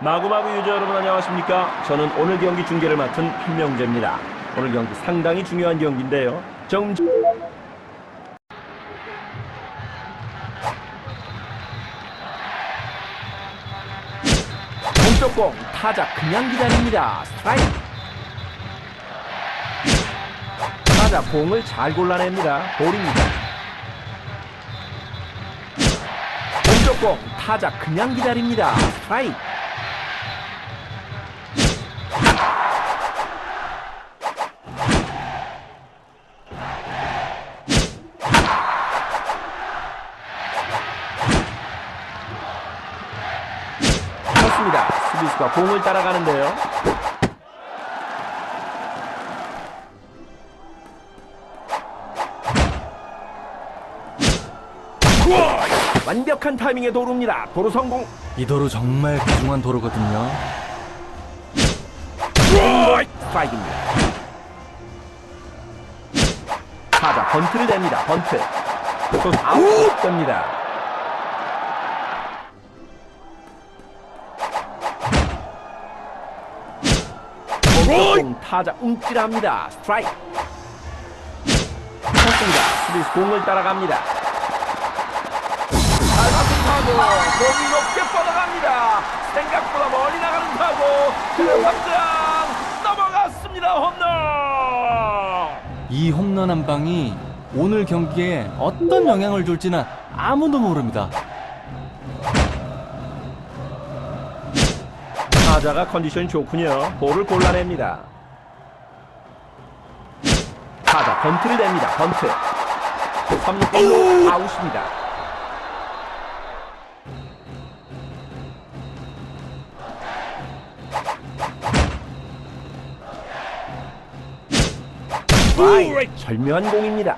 마구마구 유저 여러분 안녕하십니까? 저는 오늘 경기 중계를 맡은 한명재입니다. 오늘 경기 상당히 중요한 경기인데요. 정 공쪽 공 타자 그냥 기다립니다. 스트라이크. 타자 공을 잘 골라냅니다. 볼입니다. 공 타자 그냥 기다립니다. 스트라이크. 그렇습니다. 수비수가 공을 따라가는데요. 완벽한 타이밍에 도루입니다. 도루 성공. 이 도로 정말 귀중한 도로거든요. 스트라이크입니다. 타자 번트를 냅니다. 번트. 아웃됩니다. 공 타자 움찔합니다. 스트라이크. 쳤습니다. 수비수 공을 따라갑니다. 타구 몸이 높게 뻗어갑니다. 생각보다 멀리 나가는 타구 그냥 확장 넘어갔습니다. 홈런. 이 홈런 한 방이 오늘 경기에 어떤 영향을 줄지는 아무도 모릅니다. 타자가 컨디션이 좋군요. 볼을 골라냅니다. 타자 번트를 냅니다. 번트. 3루골로 아웃입니다. 와이, 절묘한 공입니다.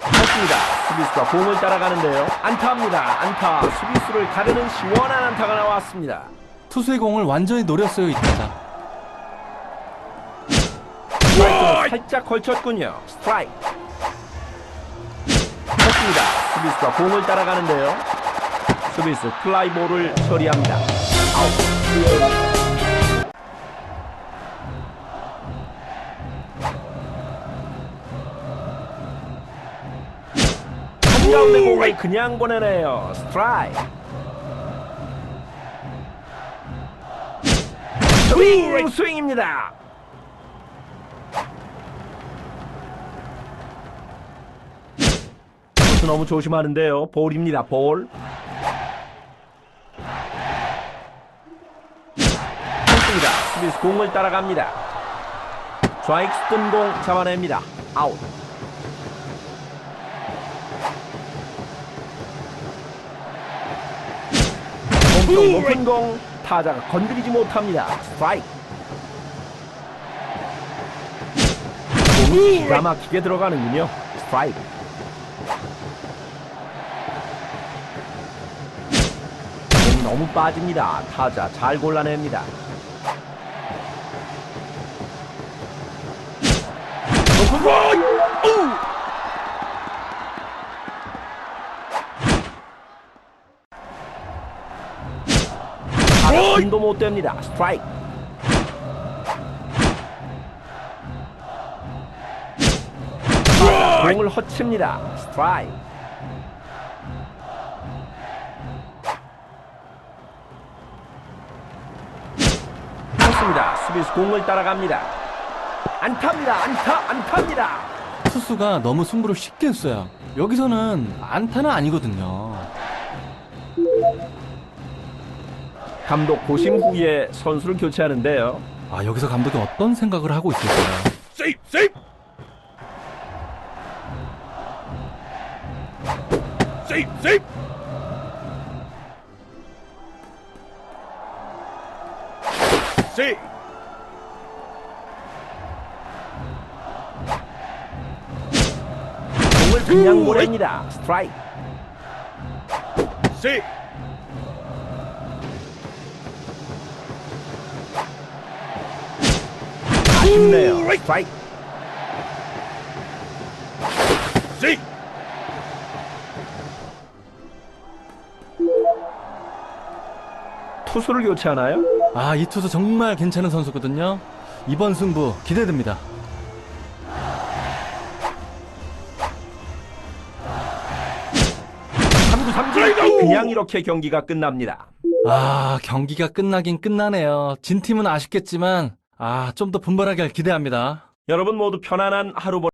맞습니다. 수비수가 공을 따라가는데요. 안타입니다. 안타. 수비수를 가르는 시원한 안타가 나왔습니다. 투수의 공을 완전히 노렸어요, 이 타자. 살짝 걸쳤군요. 스트라이크. 맞습니다. 수비수가 공을 따라가는데요. 수비수 플라이볼을 처리합니다. 아웃. 한 가운데 공을 그냥 보내네요. 스트라이크. 스윙 스윙입니다. 너무 조심하는데요. 볼입니다. 볼. 좋습니다. 수비수 공을 따라갑니다. 좌익 뜬공 잡아냅니다. 아웃. 공쪽 높은 공 타자가 건드리지 못합니다. 스트라이크. 공이 기가 막히게 들어가는군요. 스트라이크. 너무 빠집니다. 타자 잘 골라냅니다. 높은 공! 타자 힘도 못 됩니다. 스트라이크. 공을 허칩니다. 스트라이크. 좋습니다. 수비수 공을 따라갑니다. 안타입니다. 안타, 안타입니다. 투수가 너무 승부를 쉽게 했어요. 여기서는 안타는 아니거든요. 감독 고심 후에 선수를 교체하는데요. 아, 여기서 감독이 어떤 생각을 하고 있을까요? 세이프, 세이프. 세이프, 세이프. 세이프. 공을 그냥 보냅니다. 스트라이크. 세이 스트라이크. 스윙! 투수를 교체하나요? 아, 이 투수 정말 괜찮은 선수거든요. 이번 승부 기대됩니다. 삼구 삼진 그냥 이렇게 경기가 끝납니다. 아, 경기가 끝나긴 끝나네요. 진 팀은 아쉽겠지만, 아, 좀 더 분발하길 기대합니다. 여러분 모두 편안한 하루 보내